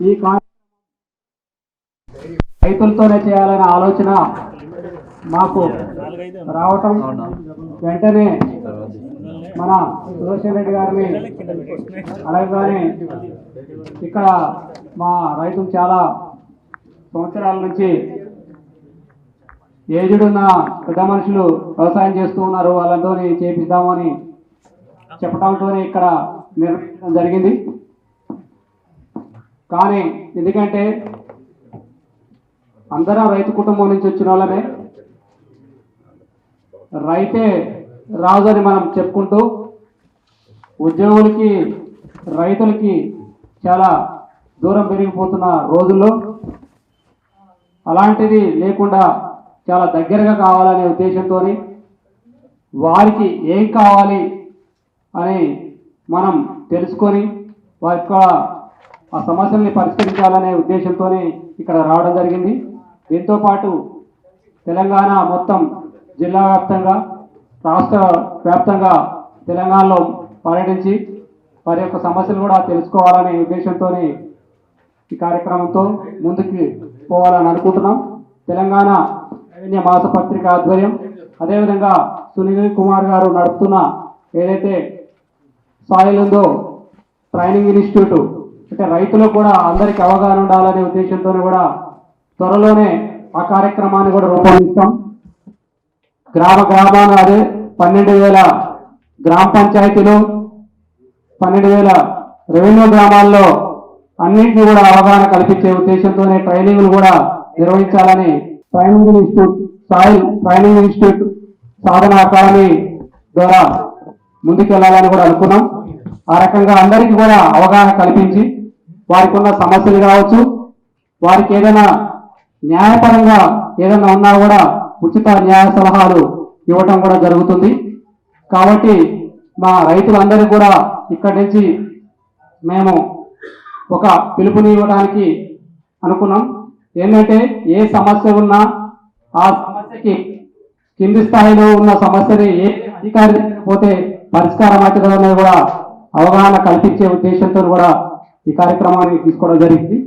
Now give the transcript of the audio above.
ఈ రైతులతోనే చేయాలనే ఆలోచన మాకు రావటం వెంటనే మన సుదర్శన్ రెడ్డి గారిని అడగగానే ఇక్కడ మా రైతులు చాలా సంవత్సరాల నుంచి ఏజ్డ్ ఉన్న పెద్ద మనుషులు వ్యవసాయం చేస్తూ ఉన్నారు. వాళ్ళతో చేపిద్దామని చెప్పడంతో ఇక్కడ నిర్ణయించడం జరిగింది. కానీ ఎందుకంటే అందరం రైతు కుటుంబం నుంచి వచ్చిన వాళ్ళమే. రైతే రాజు అని మనం చెప్పుకుంటూ ఉద్యోగులకి రైతులకి చాలా దూరం పెరిగిపోతున్న రోజుల్లో అలాంటిది లేకుండా చాలా దగ్గరగా కావాలనే ఉద్దేశంతో వారికి ఏం కావాలి అని మనం తెలుసుకొని వారి యొక్క ఆ సమస్యల్ని పరిష్కరించాలనే ఉద్దేశంతో ఇక్కడ రావడం జరిగింది. దీంతో పాటు తెలంగాణ మొత్తం జిల్లా వ్యాప్తంగా రాష్ట్ర వ్యాప్తంగా తెలంగాణలో పర్యటించి వారి యొక్క సమస్యలు కూడా తెలుసుకోవాలనే ఉద్దేశంతోనే ఈ కార్యక్రమంతో ముందుకు పోవాలని అనుకుంటున్నాం. తెలంగాణ సైన్య మాసపత్రిక ఆధ్వర్యం అదేవిధంగా సునీల్ కుమార్ గారు నడుపుతున్న ఏదైతే సాయిల్ ఉందో ట్రైనింగ్ ఇన్స్టిట్యూట్ అంటే రైతులు కూడా అందరికి అవగాహన ఉండాలనే ఉద్దేశంతో కూడా త్వరలోనే ఆ కార్యక్రమాన్ని కూడా రూపొందిస్తాం. గ్రామ గ్రామాన అదే పన్నెండు వేల గ్రామ పంచాయతీలు పన్నెండు వేల రెవెన్యూ గ్రామాల్లో అన్నింటినీ కూడా అవగాహన కల్పించే ఉద్దేశంతోనే ట్రైనింగ్లు కూడా నిర్వహించాలని training institute soil training institute Sadhana academy ద్వారా ముందుకెళ్ళాలని కూడా అనుకున్నాం. ఆ రకంగా అందరికీ కూడా అవగాహన కల్పించి వారికి ఉన్న సమస్యలు కావచ్చు వారికి ఏదైనా న్యాయపరంగా ఏదైనా ఉన్నా కూడా ఉచిత న్యాయ సలహాలు ఇవ్వటం కూడా జరుగుతుంది. కాబట్టి మా రైతులందరూ కూడా ఇక్కడి నుంచి మేము ఒక పిలుపుని ఇవ్వడానికి అనుకున్నాం. ఏంటంటే ఏ సమస్య ఉన్నా ఆ సమస్యకి కింది స్థాయిలో ఉన్న సమస్యని ఏ అధికారి పోతే పరిష్కారం అవుతుందనేది కూడా అవగాహన కల్పించే ఉద్దేశంతో కూడా ఈ కార్యక్రమాన్ని తీసుకోవడం జరిగింది.